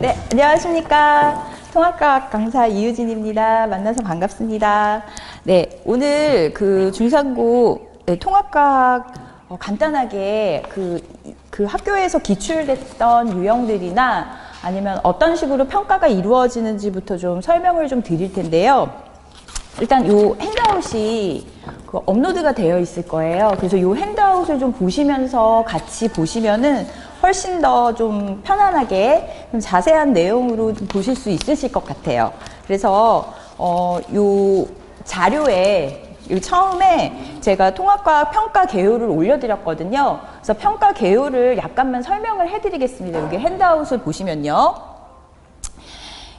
네, 안녕하십니까. 통합과학 강사 이유진입니다. 만나서 반갑습니다. 네, 오늘 그 중상고 네, 통합과학 어, 간단하게 그, 그 학교에서 기출됐던 유형들이나 아니면 어떤 식으로 평가가 이루어지는지부터 좀 설명을 좀 드릴 텐데요. 일단 요 핸드아웃이 그 업로드가 되어 있을 거예요. 그래서 요 핸드아웃을 좀 보시면서 같이 보시면은 훨씬 더 좀 편안하게 좀 자세한 내용으로 좀 보실 수 있으실 것 같아요. 그래서 어, 요 자료에 요 처음에 제가 통합과학 평가 개요를 올려드렸거든요. 그래서 평가 개요를 약간만 설명을 해드리겠습니다. 여기 핸드아웃을 보시면요.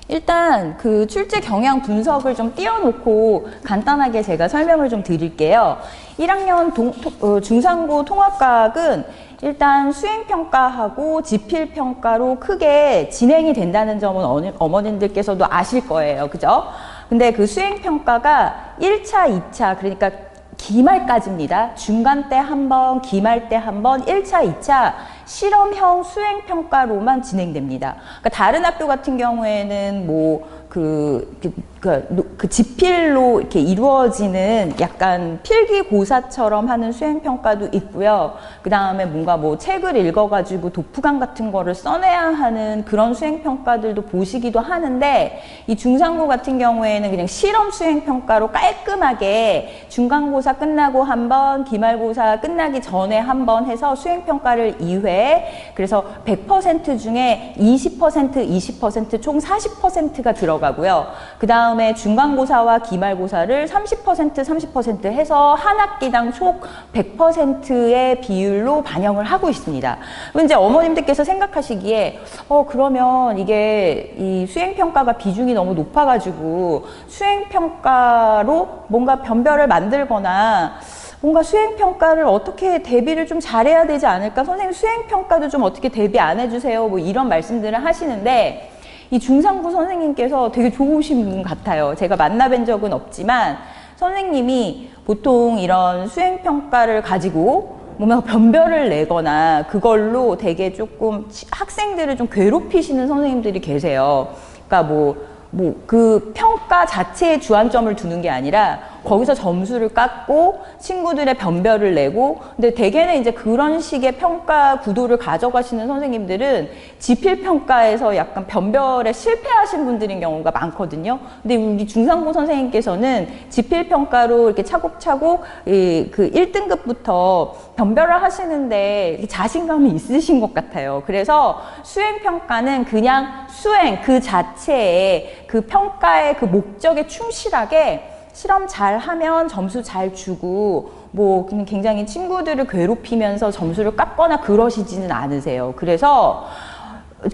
일단 그 출제 경향 분석을 좀 띄워놓고 간단하게 제가 설명을 좀 드릴게요. 1학년 동, 토- 어, 중상고 통합과학은 일단 수행평가하고 지필평가로 크게 진행이 된다는 점은 어머님들께서도 아실 거예요. 그죠? 근데 그 수행평가가 1차, 2차, 그러니까 기말까지입니다. 중간 때 한 번, 기말 때 한 번, 1차, 2차 실험형 수행 평가로만 진행됩니다. 그러니까 다른 학교 같은 경우에는 뭐 그, 그, 그, 지필로 이렇게 이루어지는 약간 필기고사처럼 하는 수행평가도 있고요. 그 다음에 뭔가 뭐 책을 읽어가지고 독후감 같은 거를 써내야 하는 그런 수행평가들도 보시기도 하는데 이 중상고 같은 경우에는 그냥 실험 수행평가로 깔끔하게 중간고사 끝나고 한 번, 기말고사 끝나기 전에 한 번 해서 수행평가를 2회 그래서 100% 중에 20%, 20%총 40%가 들어가고요. 그 다음 에 중간고사와 기말고사를 30%, 30% 해서 한 학기당 총 100%의 비율로 반영을 하고 있습니다. 이제 어머님들께서 생각하시기에 어 그러면 이게 이 수행평가가 비중이 너무 높아가지고 수행평가로 뭔가 변별을 만들거나 뭔가 수행평가를 어떻게 대비를 좀 잘해야 되지 않을까? 선생님 수행평가도 좀 어떻게 대비 안 해주세요. 뭐 이런 말씀들을 하시는데 이 중상부 선생님께서 되게 좋으신 분 같아요. 제가 만나뵌 적은 없지만 선생님이 보통 이런 수행평가를 가지고 뭔가 변별을 내거나 그걸로 되게 조금 치- 학생들을 좀 괴롭히시는 선생님들이 계세요. 그러니까 뭐 뭐 그 평가 자체에 주안점을 두는 게 아니라 거기서 점수를 깎고 친구들의 변별을 내고 근데 대개는 이제 그런 식의 평가 구도를 가져가시는 선생님들은 지필 평가에서 약간 변별에 실패하신 분들인 경우가 많거든요. 근데 우리 중상고 선생님께서는 지필 평가로 이렇게 차곡차곡 이, 그 1등급부터 변별을 하시는데 자신감이 있으신 것 같아요. 그래서 수행 평가는 그냥 수행 그 자체에 그 평가의 그 목적에 충실하게 실험 잘 하면 점수 잘 주고 뭐 굉장히 친구들을 괴롭히면서 점수를 깎거나 그러시지는 않으세요. 그래서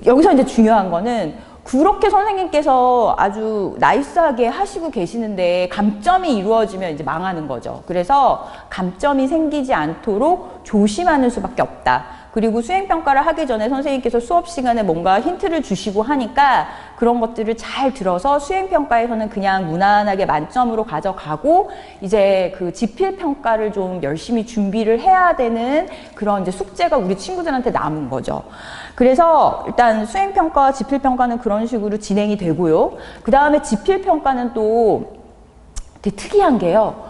여기서 이제 중요한 거는 그렇게 선생님께서 아주 나이스하게 하시고 계시는데 감점이 이루어지면 이제 망하는 거죠. 그래서 감점이 생기지 않도록 조심하는 수밖에 없다. 그리고 수행평가를 하기 전에 선생님께서 수업 시간에 뭔가 힌트를 주시고 하니까 그런 것들을 잘 들어서 수행평가에서는 그냥 무난하게 만점으로 가져가고 이제 그 지필평가를 좀 열심히 준비를 해야 되는 그런 이제 숙제가 우리 친구들한테 남은 거죠. 그래서 일단 수행평가와 지필평가는 그런 식으로 진행이 되고요. 그 다음에 지필평가는 또 되게 특이한 게요.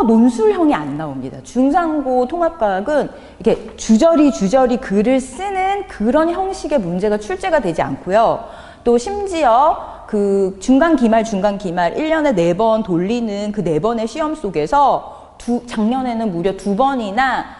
서논술형이 안 나옵니다. 중상고 통합과학은 이렇게 주저리 주저리 글을 쓰는 그런 형식의 문제가 출제가 되지 않고요. 또 심지어 그 중간 기말 중간 기말 1년에 네번 돌리는 그네 번의 시험 속에서 두 작년에는 무려 두 번이나 그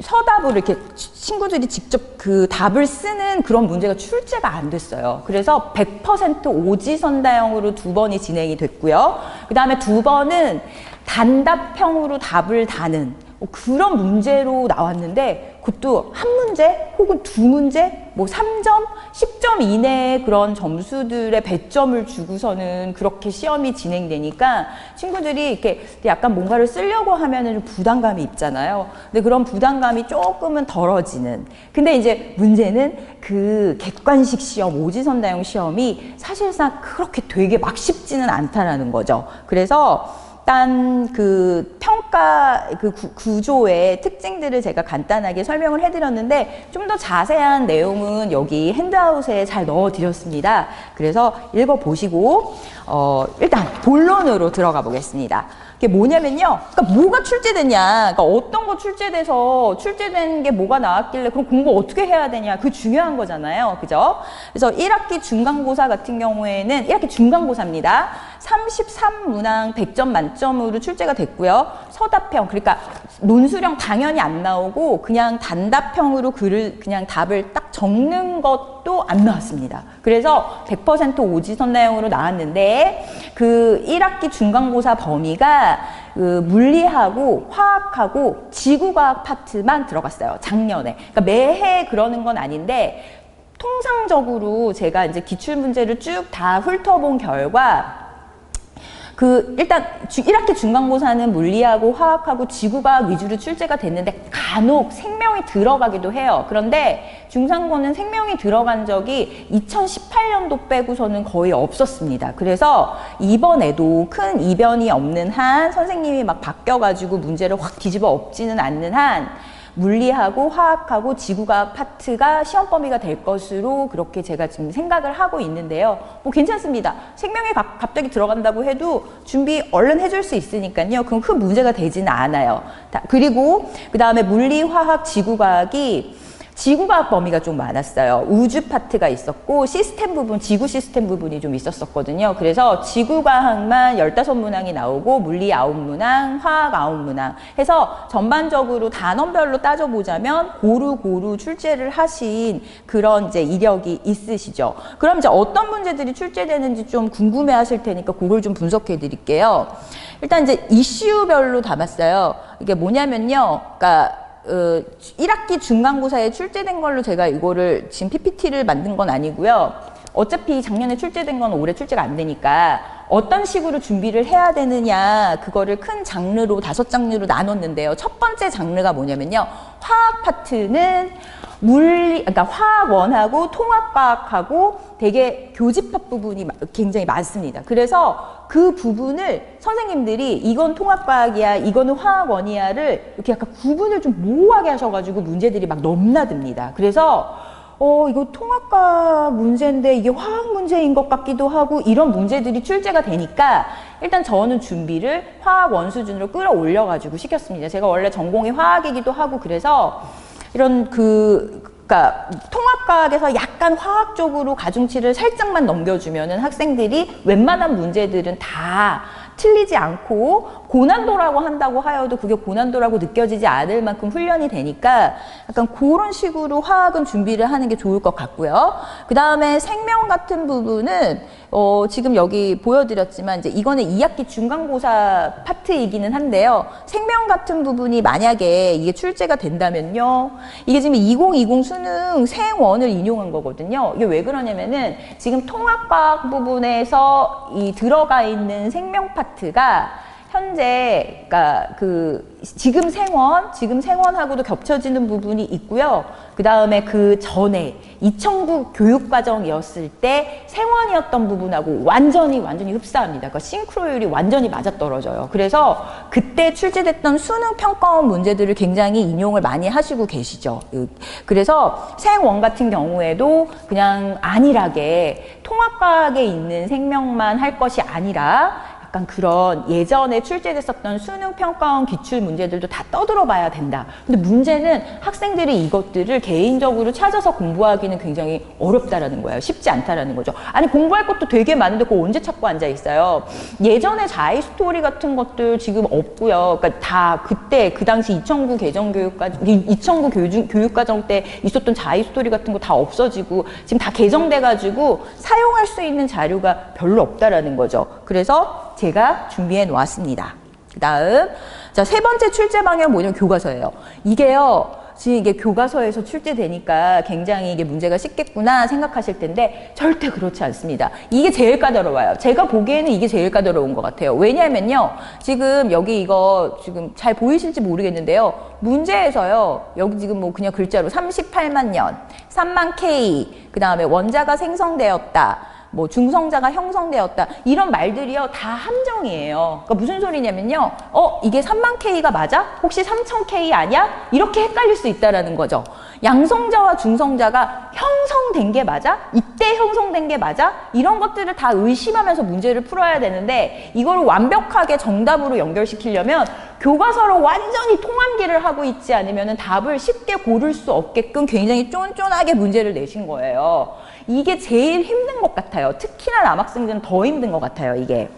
서답을 이렇게 치- 친구들이 직접 그 답을 쓰는 그런 문제가 출제가 안 됐어요. 그래서 100% 오지선다형으로 두 번이 진행이 됐고요. 그 다음에 두 번은 단답형으로 답을 다는 뭐 그런 문제로 나왔는데 그것도 한 문제 혹은 두 문제 뭐 3점, 10점 이내의 그런 점수들의 배점을 주고서는 그렇게 시험이 진행되니까 친구들이 이렇게 약간 뭔가를 쓰려고 하면은 좀 부담감이 있잖아요. 근데 그런 부담감이 조금은 덜어지는. 근데 이제 문제는 그 객관식 시험, 오지선다형 시험이 사실상 그렇게 되게 막 쉽지는 않다라는 거죠. 그래서 일단 그 평가 그 구, 구조의 특징들을 제가 간단하게 설명을 해드렸는데 좀 더 자세한 내용은 여기 핸드아웃에 잘 넣어드렸습니다. 그래서 읽어보시고 어, 일단 본론으로 들어가 보겠습니다. 이게 뭐냐면요. 그러니까 뭐가 출제됐냐. 그러니까 어떤 거 출제돼서 출제된 게 뭐가 나왔길래 그럼 공부 어떻게 해야 되냐. 그 중요한 거잖아요. 그죠? 그래서 1학기 중간고사 같은 경우에는 1학기 중간고사입니다. 33문항 100점 만점으로 출제가 됐고요. 서답형 그러니까 논술형 당연히 안 나오고 그냥 단답형으로 글을 그냥 답을 딱 적는 것도 안 나왔습니다. 그래서 100% 오지선 내용으로 나왔는데 그 1학기 중간고사 범위가 그 물리하고 화학하고 지구과학 파트만 들어갔어요. 작년에. 그러니까 매해 그러는 건 아닌데 통상적으로 제가 이제 기출 문제를 쭉 다 훑어본 결과 그 일단 주- 1학기 중간고사는 물리하고 화학하고 지구과학 위주로 출제가 됐는데 간혹 생명이 들어가기도 해요. 그런데 중상고는 생명이 들어간 적이 2018년도 빼고서는 거의 없었습니다. 그래서 이번에도 큰 이변이 없는 한 선생님이 막 바뀌어가지고 문제를 확 뒤집어 엎지는 않는 한 물리하고 화학하고 지구과학 파트가 시험 범위가 될 것으로 그렇게 제가 지금 생각을 하고 있는데요. 뭐 괜찮습니다. 생명이 가- 갑자기 들어간다고 해도 준비 얼른 해줄 수 있으니까요. 그건 큰 문제가 되지는 않아요. 다- 그리고 그 다음에 물리, 화학, 지구과학이 지구과학 범위가 좀 많았어요. 우주 파트가 있었고 시스템 부분, 지구 시스템 부분이 좀 있었었거든요. 그래서 지구과학만 15문항이 나오고 물리 9문항, 화학 9문항 해서 전반적으로 단원별로 따져보자면 고루고루 출제를 하신 그런 이제 이력이 있으시죠. 그럼 이제 어떤 문제들이 출제되는지 좀 궁금해 하실 테니까 그걸 좀 분석해 드릴게요. 일단 이제 이슈별로 담았어요. 이게 뭐냐면요. 그러니까 어, 1학기 중간고사에 출제된 걸로 제가 이거를 지금 PPT를 만든 건 아니고요. 어차피 작년에 출제된 건 올해 출제가 안 되니까 어떤 식으로 준비를 해야 되느냐 그거를 큰 장르로 다섯 장르로 나눴는데요. 첫 번째 장르가 뭐냐면요. 화학 파트는 물리, 그러니까 화학 원하고 통합과학하고 되게 교집합 부분이 마- 굉장히 많습니다. 그래서 그 부분을 선생님들이 이건 통합과학이야, 이거는 화학원이야를 이렇게 약간 구분을 좀 모호하게 하셔가지고 문제들이 막 넘나듭니다. 그래서 어, 이거 통합과학 문제인데 이게 화학 문제인 것 같기도 하고 이런 문제들이 출제가 되니까 일단 저는 준비를 화학 원 수준으로 끌어올려가지고 시켰습니다. 제가 원래 전공이 화학이기도 하고 그래서 이런 그 그러니까 통합과학에서 약간 화학 쪽으로 가중치를 살짝만 넘겨주면은 학생들이 웬만한 문제들은 다 틀리지 않고 고난도라고 한다고 하여도 그게 고난도라고 느껴지지 않을 만큼 훈련이 되니까 약간 그런 식으로 화학은 준비를 하는 게 좋을 것 같고요. 그 다음에 생명 같은 부분은 어, 지금 여기 보여드렸지만 이제 이거는 2학기 중간고사 파트이기는 한데요. 생명 같은 부분이 만약에 이게 출제가 된다면요. 이게 지금 2020 수능 생원을 인용한 거거든요. 이게 왜 그러냐면은 지금 통합과학 부분에서 이 들어가 있는 생명 파트가 현재 그러니까 그 지금 생원 지금 생원하고도 겹쳐지는 부분이 있고요. 그 다음에 그 전에 2009 교육과정이었을 때 생원이었던 부분하고 완전히 완전히 흡사합니다. 그러니까 싱크로율이 완전히 맞아떨어져요. 그래서 그때 출제됐던 수능 평가원 문제들을 굉장히 인용을 많이 하시고 계시죠. 으, 그래서 생원 같은 경우에도 그냥 안일하게 통합과학에 있는 생명만 할 것이 아니라 약간 그런 예전에 출제됐었던 수능 평가원 기출 문제들도 다 떠들어 봐야 된다. 근데 문제는 학생들이 이것들을 개인적으로 찾아서 공부하기는 굉장히 어렵다라는 거예요. 쉽지 않다라는 거죠. 아니 공부할 것도 되게 많은데 그거 언제 찾고 앉아 있어요. 예전에 자이 스토리 같은 것들 지금 없고요. 그러니까 다 그때 그 당시 2009 개정 교육과정 2009 교육, 교육과정 때 있었던 자이 스토리 같은 거 다 없어지고 지금 다 개정돼 가지고 사용할 수 있는 자료가 별로 없다라는 거죠. 그래서 제가 준비해 놓았습니다. 그 다음, 자, 세 번째 출제 방향 뭐냐면 교과서예요. 이게요, 지금 이게 교과서에서 출제되니까 굉장히 이게 문제가 쉽겠구나 생각하실 텐데 절대 그렇지 않습니다. 이게 제일 까다로워요. 제가 보기에는 이게 제일 까다로운 것 같아요. 왜냐면요, 지금 여기 이거 지금 잘 보이실지 모르겠는데요. 문제에서요, 여기 지금 뭐 그냥 글자로 38만 년, 3만 K, 그 다음에 원자가 생성되었다. 뭐 중성자가 형성되었다 이런 말들이요 다 함정이에요. 그러니까 무슨 소리냐면요. 어 이게 3만 K가 맞아? 혹시 3천 K 아니야? 이렇게 헷갈릴 수 있다라는 거죠. 양성자와 중성자가 형성된 게 맞아? 이때 형성된 게 맞아? 이런 것들을 다 의심하면서 문제를 풀어야 되는데 이걸 완벽하게 정답으로 연결시키려면 교과서로 완전히 통암기를 하고 있지 않으면 답을 쉽게 고를 수 없게끔 굉장히 쫀쫀하게 문제를 내신 거예요. 이게 제일 힘든 것 같아요. 특히나 남학생들은 더 힘든 것 같아요, 이게.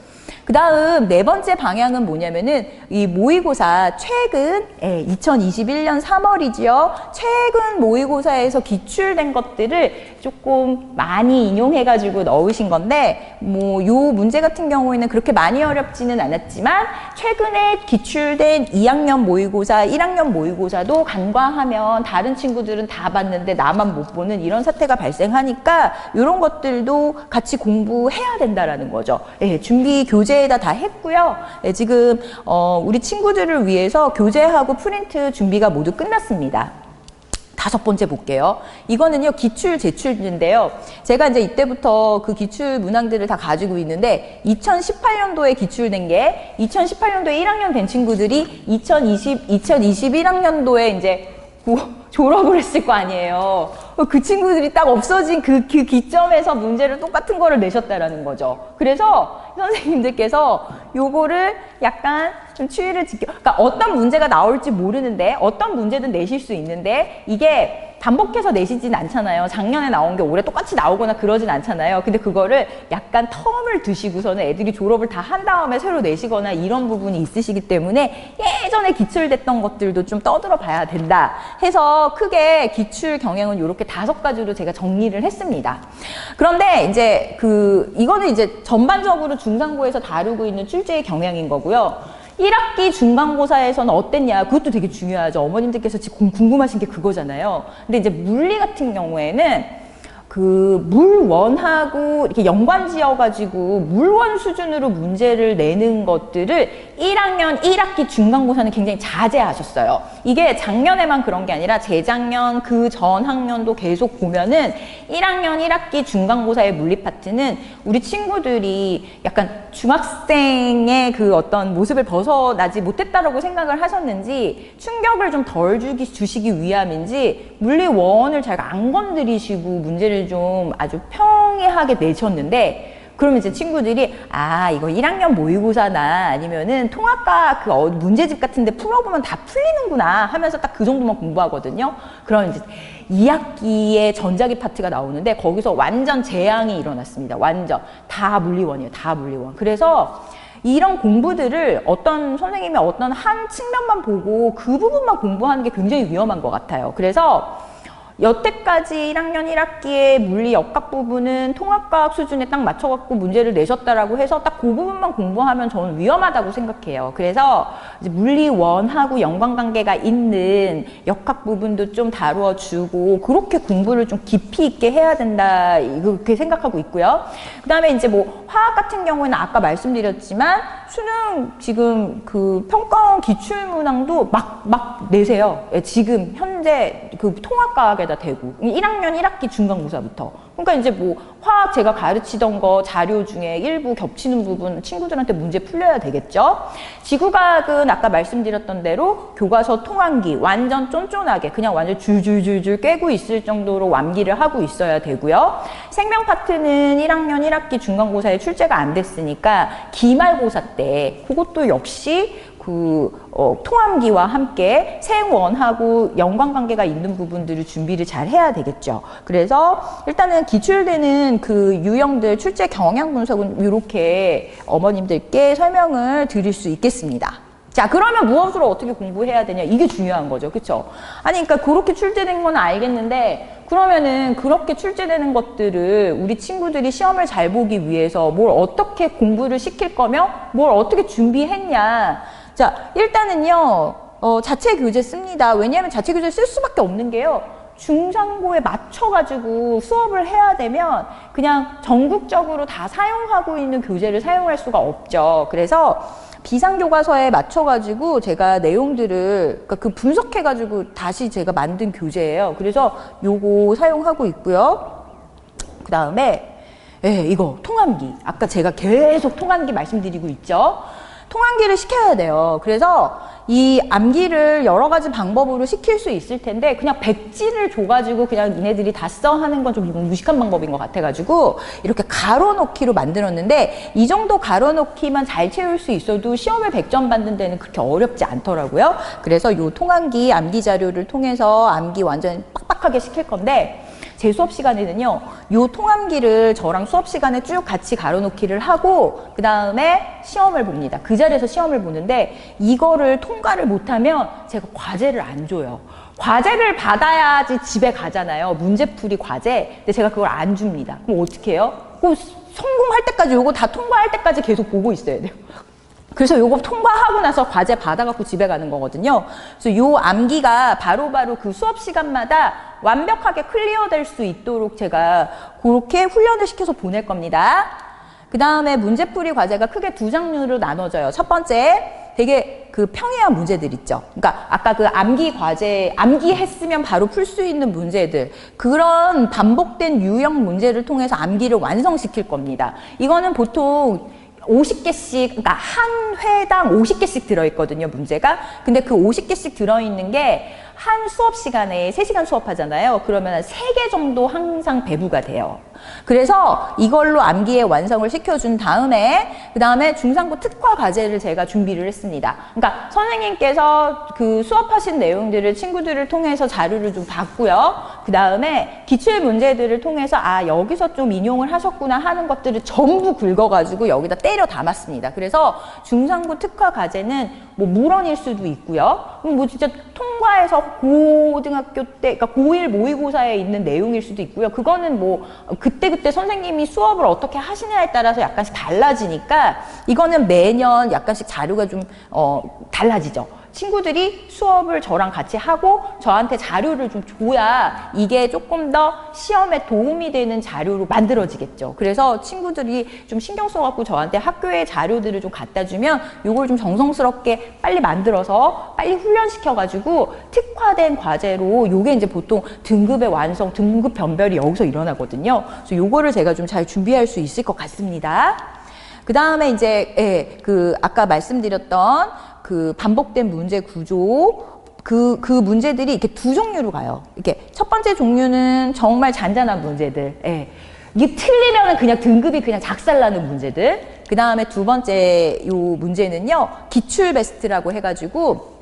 그 다음 네 번째 방향은 뭐냐면은 이 모의고사 최근 예, 2021년 3월이지요. 최근 모의고사에서 기출된 것들을 조금 많이 인용해가지고 넣으신 건데 뭐 요 문제 같은 경우에는 그렇게 많이 어렵지는 않았지만 최근에 기출된 2학년 모의고사, 1학년 모의고사도 간과하면 다른 친구들은 다 봤는데 나만 못 보는 이런 사태가 발생하니까 이런 것들도 같이 공부해야 된다라는 거죠. 예, 준비 교재 에다 다 했고요. 예, 지금 어, 우리 친구들을 위해서 교재하고 프린트 준비가 모두 끝났습니다. 다섯 번째 볼게요. 이거는요, 기출 제출인데요. 제가 이제 이때부터 그 기출 문항들을 다 가지고 있는데, 2018년도에 기출된 게, 2018년도에 1학년 된 친구들이 2020, 2021학년도에 이제 고- 졸업을 했을 거 아니에요. 그 친구들이 딱 없어진 그, 그 기점에서 문제를 똑같은 거를 내셨다라는 거죠. 그래서 선생님들께서 요거를 약간 좀 추이를 지켜, 그러니까 어떤 문제가 나올지 모르는데 어떤 문제든 내실 수 있는데 이게 반복해서 내시진 않잖아요. 작년에 나온 게 올해 똑같이 나오거나 그러진 않잖아요. 근데 그거를 약간 텀을 두시고서는 애들이 졸업을 다 한 다음에 새로 내시거나 이런 부분이 있으시기 때문에 예전에 기출됐던 것들도 좀 떠들어 봐야 된다 해서 크게 기출 경향은 이렇게 다섯 가지로 제가 정리를 했습니다. 그런데 이제 그 이거는 이제 전반적으로 중상고에서 다루고 있는 출제의 경향인 거고요. 1학기 중간고사에서는 어땠냐? 그것도 되게 중요하죠. 어머님들께서 지금 궁금하신 게 그거잖아요. 근데 이제 물리 같은 경우에는 그 물원하고 이렇게 연관 지어가지고 물원 수준으로 문제를 내는 것들을 1학년 1학기 중간고사는 굉장히 자제하셨어요. 이게 작년에만 그런 게 아니라 재작년 그 전 학년도 계속 보면은 1학년 1학기 중간고사의 물리 파트는 우리 친구들이 약간 중학생의 그 어떤 모습을 벗어나지 못했다라고 생각을 하셨는지 충격을 좀 덜 주기 주시기 위함인지 물리 원을 잘 안 건드리시고 문제를 좀 아주 평이하게 내셨는데 그러면 이제 친구들이 아 이거 1학년 모의고사나 아니면은 통합과 그 어- 문제집 같은데 풀어보면 다 풀리는구나 하면서 딱 그 정도만 공부하거든요. 그럼 이제 2학기에 전자기 파트가 나오는데 거기서 완전 재앙이 일어났습니다. 완전 다 물리원이에요. 다 물리원. 그래서 이런 공부들을 어떤 선생님이 어떤 한 측면만 보고 그 부분만 공부하는 게 굉장히 위험한 것 같아요. 그래서 여태까지 1학년 1학기의 물리 역학 부분은 통합과학 수준에 딱 맞춰갖고 문제를 내셨다라고 해서 딱 그 부분만 공부하면 저는 위험하다고 생각해요. 그래서 이제 물리 원하고 연관관계가 있는 역학 부분도 좀 다루어 주고 그렇게 공부를 좀 깊이 있게 해야 된다 이렇게 생각하고 있고요. 그 다음에 이제 뭐 화학 같은 경우에는 아까 말씀드렸지만 수능 지금 그 평가원 기출 문항도 막, 막 내세요. 예, 지금 현재 그 통합과학에 다 대고 1학년 1학기 중간고사부터. 그러니까 이제 뭐 화학 제가 가르치던 거 자료 중에 일부 겹치는 부분 친구들한테 문제 풀려야 되겠죠. 지구과학은 아까 말씀드렸던 대로 교과서 통암기 완전 쫀쫀하게 그냥 완전 줄줄줄줄 꿰고 있을 정도로 완기를 하고 있어야 되고요. 생명 파트는 1학년 1학기 중간고사에 출제가 안 됐으니까 기말고사 때 그것도 역시 그 어, 통암기와 함께 생원하고 연관관계가 있는 부분들을 준비를 잘 해야 되겠죠. 그래서 일단은 기출되는 그 유형들 출제 경향 분석은 이렇게 어머님들께 설명을 드릴 수 있겠습니다. 자, 그러면 무엇으로 어떻게 공부해야 되냐? 이게 중요한 거죠. 그쵸? 아니, 그러니까 그렇게 출제된 건 알겠는데, 그러면은 그렇게 출제되는 것들을 우리 친구들이 시험을 잘 보기 위해서 뭘 어떻게 공부를 시킬 거며, 뭘 어떻게 준비했냐? 자, 일단은요, 어, 자체 교재 씁니다. 왜냐하면 자체 교재 쓸 수밖에 없는 게요. 중상고에 맞춰가지고 수업을 해야 되면 그냥 전국적으로 다 사용하고 있는 교재를 사용할 수가 없죠. 그래서 비상교과서에 맞춰가지고 제가 내용들을 그러니까 그 분석해가지고 다시 제가 만든 교재예요. 그래서 요거 사용하고 있고요. 그 다음에 예, 이거 통암기. 아까 제가 계속 통암기 말씀드리고 있죠. 통암기를 시켜야 돼요. 그래서 이 암기를 여러 가지 방법으로 시킬 수 있을 텐데 그냥 백지를 줘가지고 그냥 니네들이 다 써 하는 건 좀 무식한 방법인 것 같아가지고 이렇게 가로놓기로 만들었는데 이 정도 가로놓기만 잘 채울 수 있어도 시험을 100점 받는 데는 그렇게 어렵지 않더라고요. 그래서 이 통암기 암기 자료를 통해서 암기 완전 빡빡하게 시킬 건데 제 수업 시간에는요, 요 통암기를 저랑 수업 시간에 쭉 같이 가로놓기를 하고, 그 다음에 시험을 봅니다. 그 자리에서 시험을 보는데, 이거를 통과를 못하면 제가 과제를 안 줘요. 과제를 받아야지 집에 가잖아요. 문제풀이 과제. 근데 제가 그걸 안 줍니다. 그럼 어떻게 해요? 그 성공할 때까지, 요거 다 통과할 때까지 계속 보고 있어야 돼요. 그래서 요거 통과하고 나서 과제 받아갖고 집에 가는 거거든요. 그래서 요 암기가 바로바로 그 수업 시간마다 완벽하게 클리어 될 수 있도록 제가 그렇게 훈련을 시켜서 보낼 겁니다. 그 다음에 문제풀이 과제가 크게 두 장르로 나눠져요. 첫 번째, 되게 그 평이한 문제들 있죠. 그러니까 아까 그 암기 과제, 암기했으면 바로 풀 수 있는 문제들. 그런 반복된 유형 문제를 통해서 암기를 완성시킬 겁니다. 이거는 보통 50개씩, 그러니까 한 회당 50개씩 들어있거든요, 문제가. 근데 그 50개씩 들어있는 게한 수업 시간에 3시간 수업하잖아요. 그러면 3개 정도 항상 배부가 돼요. 그래서 이걸로 암기의 완성을 시켜준 다음에, 그 다음에 중상부 특화 과제를 제가 준비를 했습니다. 그러니까 선생님께서 그 수업하신 내용들을 친구들을 통해서 자료를 좀 봤고요. 그 다음에 기출 문제들을 통해서 아, 여기서 좀 인용을 하셨구나 하는 것들을 전부 긁어가지고 여기다 때려 담았습니다. 그래서 중상부 특화 과제는 뭐 물원일 수도 있고요. 뭐 진짜 통과해서 고등학교 때, 그러니까 고1 모의고사에 있는 내용일 수도 있고요. 그거는 뭐 그때 그때 선생님이 수업을 어떻게 하시냐에 따라서 약간씩 달라지니까 이거는 매년 약간씩 자료가 좀, 어, 달라지죠. 친구들이 수업을 저랑 같이 하고 저한테 자료를 좀 줘야 이게 조금 더 시험에 도움이 되는 자료로 만들어지겠죠. 그래서 친구들이 좀 신경 써갖고 저한테 학교의 자료들을 좀 갖다 주면 이걸 좀 정성스럽게 빨리 만들어서 빨리 훈련시켜가지고 특화된 과제로 요게 이제 보통 등급의 완성, 등급 변별이 여기서 일어나거든요. 그래서 요거를 제가 좀 잘 준비할 수 있을 것 같습니다. 그 다음에 이제, 예, 그, 아까 말씀드렸던 그 반복된 문제 구조, 그, 그 문제들이 이렇게 두 종류로 가요. 이렇게 첫 번째 종류는 정말 잔잔한 문제들. 예. 이게 틀리면 그냥 등급이 그냥 작살나는 문제들. 그 다음에 두 번째 요 문제는요, 기출 베스트라고 해가지고,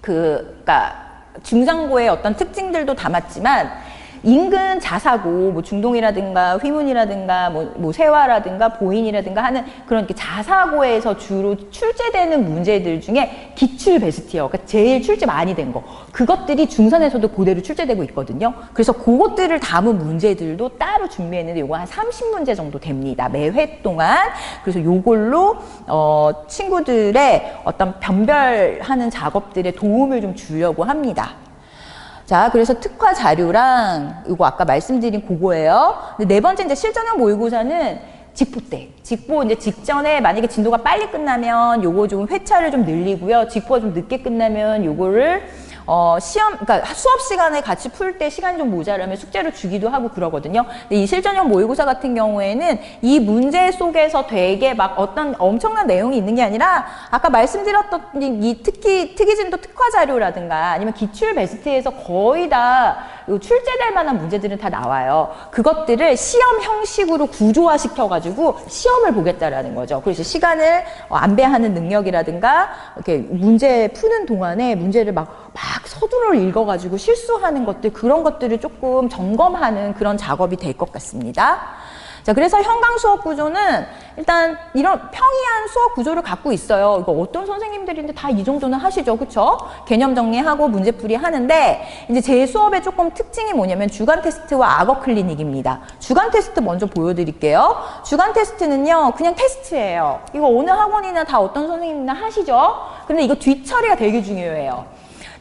그, 그니까, 중상고의 어떤 특징들도 담았지만, 인근 자사고, 뭐 중동이라든가 휘문이라든가 뭐, 뭐 세화라든가 보인이라든가 하는 그런 자사고에서 주로 출제되는 문제들 중에 기출 베스트요. 그러니까 제일 출제 많이 된 거. 그것들이 중산에서도 그대로 출제되고 있거든요. 그래서 그것들을 담은 문제들도 따로 준비했는데 요거 한 30문제 정도 됩니다. 매 회 동안. 그래서 요걸로 어 친구들의 어떤 변별하는 작업들에 도움을 좀 주려고 합니다. 자, 그래서 특화 자료랑 이거 아까 말씀드린 그거예요. 네 번째 이제 실전형 모의고사는 직보 때. 직보 이제 직전에 만약에 진도가 빨리 끝나면 요거 좀 회차를 좀 늘리고요. 직보가 좀 늦게 끝나면 요거를 어, 시험, 그러니까 수업 시간에 같이 풀 때 시간이 좀 모자라면 숙제를 주기도 하고 그러거든요. 근데 이 실전형 모의고사 같은 경우에는 이 문제 속에서 되게 막 어떤 엄청난 내용이 있는 게 아니라 아까 말씀드렸던 이 특히 특이진도 특화 자료라든가 아니면 기출 베스트에서 거의 다 출제될 만한 문제들은 다 나와요. 그것들을 시험 형식으로 구조화 시켜가지고 시험을 보겠다라는 거죠. 그래서 시간을 어, 안배하는 능력이라든가 이렇게 문제 푸는 동안에 문제를 막, 막 서두를 읽어가지고 실수하는 것들 그런 것들을 조금 점검하는 그런 작업이 될 것 같습니다. 자, 그래서 현강 수업 구조는 일단 이런 평이한 수업 구조를 갖고 있어요. 이거 어떤 선생님들인데 다 이 정도는 하시죠. 그쵸? 개념 정리하고 문제 풀이 하는데 이제 제 수업의 조금 특징이 뭐냐면 주간 테스트와 악어 클리닉입니다. 주간 테스트 먼저 보여드릴게요. 주간 테스트는요, 그냥 테스트예요. 이거 어느 학원이나 다 어떤 선생님이나 하시죠? 근데 이거 뒷처리가 되게 중요해요.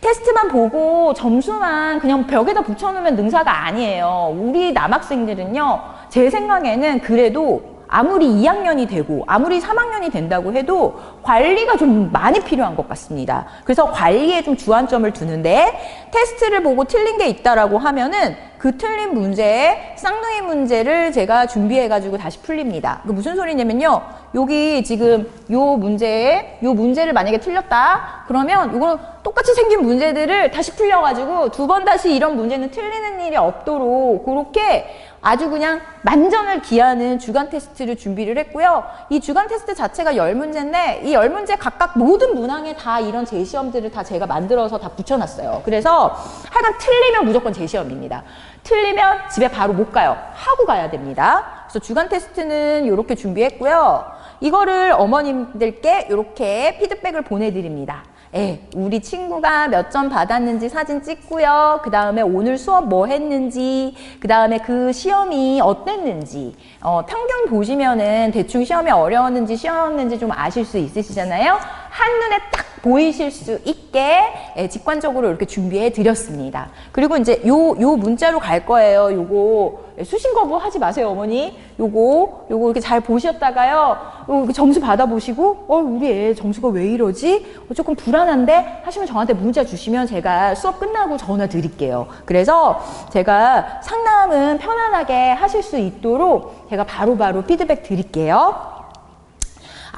테스트만 보고 점수만 그냥 벽에다 붙여놓으면 능사가 아니에요. 우리 남학생들은요, 제 생각에는 그래도 아무리 2학년이 되고 아무리 3학년이 된다고 해도 관리가 좀 많이 필요한 것 같습니다. 그래서 관리에 좀 주안점을 두는데 테스트를 보고 틀린 게 있다라고 하면은 그 틀린 문제에 쌍둥이 문제를 제가 준비해가지고 다시 풀립니다. 그 무슨 소리냐면요. 여기 지금 요 문제에 요 문제를 만약에 틀렸다. 그러면 이거 똑같이 생긴 문제들을 다시 풀려가지고 두 번 다시 이런 문제는 틀리는 일이 없도록 그렇게 아주 그냥 만전을 기하는 주간 테스트를 준비를 했고요. 이 주간 테스트 자체가 열문제인데 이 열문제 각각 모든 문항에 다 이런 제시험들을 다 제가 만들어서 다 붙여놨어요. 그래서 하여간 틀리면 무조건 제시험입니다. 틀리면 집에 바로 못 가요. 하고 가야 됩니다. 그래서 주간 테스트는 이렇게 준비했고요. 이거를 어머님들께 이렇게 피드백을 보내드립니다. 예, 우리 친구가 몇 점 받았는지 사진 찍고요. 그 다음에 오늘 수업 뭐 했는지, 그 다음에 그 시험이 어땠는지, 어, 평균 보시면은 대충 시험이 어려웠는지 쉬웠는지 좀 아실 수 있으시잖아요. 한눈에 딱 보이실 수 있게 예, 직관적으로 이렇게 준비해 드렸습니다. 그리고 이제 요, 요 문자로 갈 거예요. 요거 예, 수신 거부 하지 마세요, 어머니. 요거, 요거 이렇게 잘 보셨다가요. 요 이렇게 점수 받아보시고, 어, 우리 애 점수가 왜 이러지? 어, 조금 불안한데? 하시면 저한테 문자 주시면 제가 수업 끝나고 전화 드릴게요. 그래서 제가 상담은 편안하게 하실 수 있도록 제가 바로바로 피드백 드릴게요.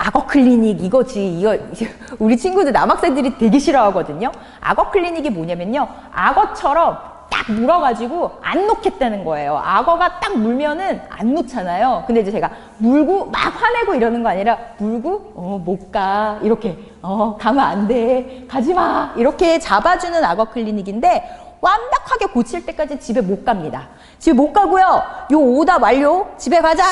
악어 클리닉 이거지 이거 우리 친구들 남학생들이 되게 싫어하거든요. 악어 클리닉이 뭐냐면요. 악어처럼 딱 물어가지고 안 놓겠다는 거예요. 악어가 딱 물면은 안 놓잖아요. 근데 이제 제가 물고 막 화내고 이러는 거 아니라 물고 어 못 가 이렇게 어 가면 안 돼 가지 마 이렇게 잡아주는 악어 클리닉인데 완벽하게 고칠 때까지 집에 못 갑니다. 집에 못 가고요. 요 오답 완료 집에 가자.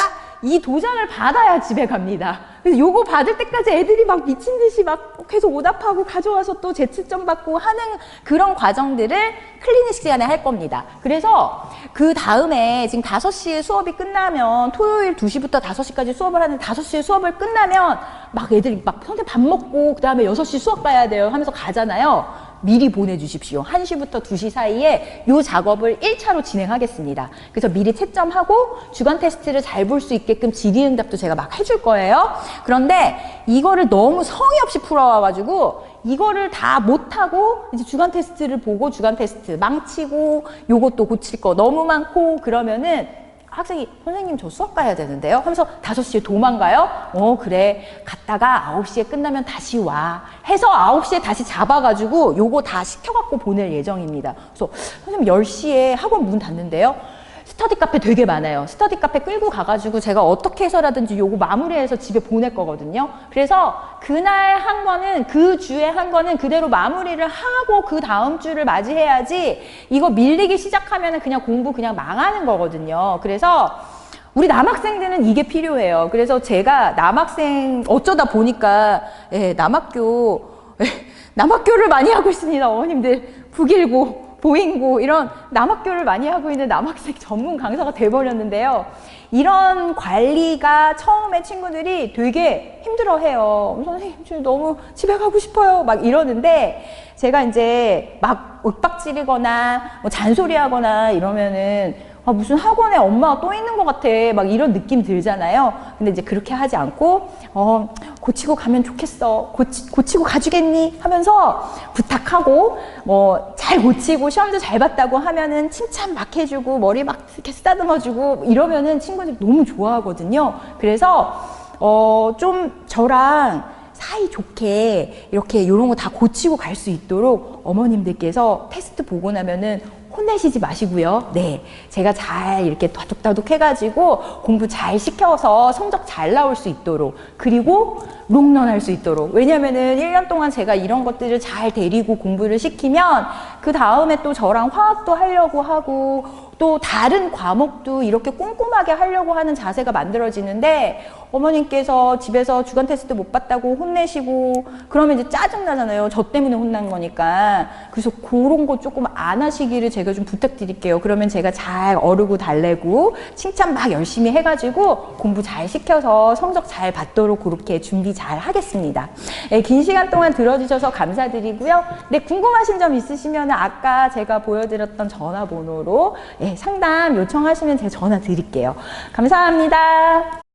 이 도장을 받아야 집에 갑니다. 그래서 요거 받을 때까지 애들이 막 미친 듯이 막 계속 오답하고 가져와서 또 재채점 받고 하는 그런 과정들을 클리닉 시간에 할 겁니다. 그래서 그 다음에 지금 5시에 수업이 끝나면 토요일 2시부터 5시까지 수업을 하는데 5시에 수업을 끝나면 막 애들이 막 선생님 밥 먹고 그 다음에 6시 수업 가야 돼요 하면서 가잖아요. 미리 보내주십시오. 1시부터 2시 사이에 이 작업을 1차로 진행하겠습니다. 그래서 미리 채점하고 주간 테스트를 잘 볼 수 있게끔 질의응답도 제가 막 해줄 거예요. 그런데 이거를 너무 성의 없이 풀어와가지고 이거를 다 못하고 이제 주간 테스트를 보고 주간 테스트 망치고 요것도 고칠 거 너무 많고 그러면은 학생이 선생님 저 수업 가야 되는데요. 하면서 5시에 도망가요 어 그래. 갔다가 9시에 끝나면 다시 와. 해서 9시에 다시 잡아가지고 요거 다 시켜갖고 보낼 예정입니다. 그래서 선생님 10시에 학원 문 닫는데요 스터디 카페 되게 많아요. 스터디 카페 끌고 가가지고 제가 어떻게 해서라든지 요거 마무리해서 집에 보낼 거거든요. 그래서 그날 한 거는 그 주에 한 거는 그대로 마무리를 하고 그 다음 주를 맞이해야지 이거 밀리기 시작하면은 그냥 공부 그냥 망하는 거거든요. 그래서 우리 남학생들은 이게 필요해요. 그래서 제가 남학생 어쩌다 보니까 예, 남학교 예, 남학교를 많이 하고 있습니다. 어머님들 북일고 보잉고 이런 남학교를 많이 하고 있는 남학생 전문 강사가 돼버렸는데요. 이런 관리가 처음에 친구들이 되게 힘들어해요. 선생님, 저 너무 집에 가고 싶어요. 막 이러는데 제가 이제 막 윽박지르거나 뭐 잔소리하거나 이러면은 아, 무슨 학원에 엄마가 또 있는 것 같아. 막 이런 느낌 들잖아요. 근데 이제 그렇게 하지 않고, 어, 고치고 가면 좋겠어. 고치, 고치고 가주겠니? 하면서 부탁하고, 뭐, 잘 고치고, 시험도 잘 봤다고 하면은 칭찬 막 해주고, 머리 막 이렇게 쓰다듬어주고, 이러면은 친구들이 너무 좋아하거든요. 그래서, 어, 좀 저랑 사이 좋게 이렇게 이런 거 다 고치고 갈 수 있도록 어머님들께서 테스트 보고 나면은 혼내시지 마시고요. 네. 제가 잘 이렇게 다독다독 해가지고 공부 잘 시켜서 성적 잘 나올 수 있도록 그리고 롱런 할 수 있도록. 왜냐면은 1년 동안 제가 이런 것들을 잘 데리고 공부를 시키면 그 다음에 또 저랑 화합도 하려고 하고 또 다른 과목도 이렇게 꼼꼼하게 하려고 하는 자세가 만들어지는데 어머님께서 집에서 주간 테스트 못 봤다고 혼내시고 그러면 이제 짜증 나잖아요. 저 때문에 혼난 거니까. 그래서 그런 거 조금 안 하시기를 제가 좀 부탁드릴게요. 그러면 제가 잘 어르고 달래고 칭찬 막 열심히 해가지고 공부 잘 시켜서 성적 잘 받도록 그렇게 준비 잘 하겠습니다. 네, 긴 시간 동안 들어주셔서 감사드리고요. 네, 궁금하신 점 있으시면 아까 제가 보여드렸던 전화번호로 예, 상담 요청하시면 제가 전화 드릴게요. 감사합니다.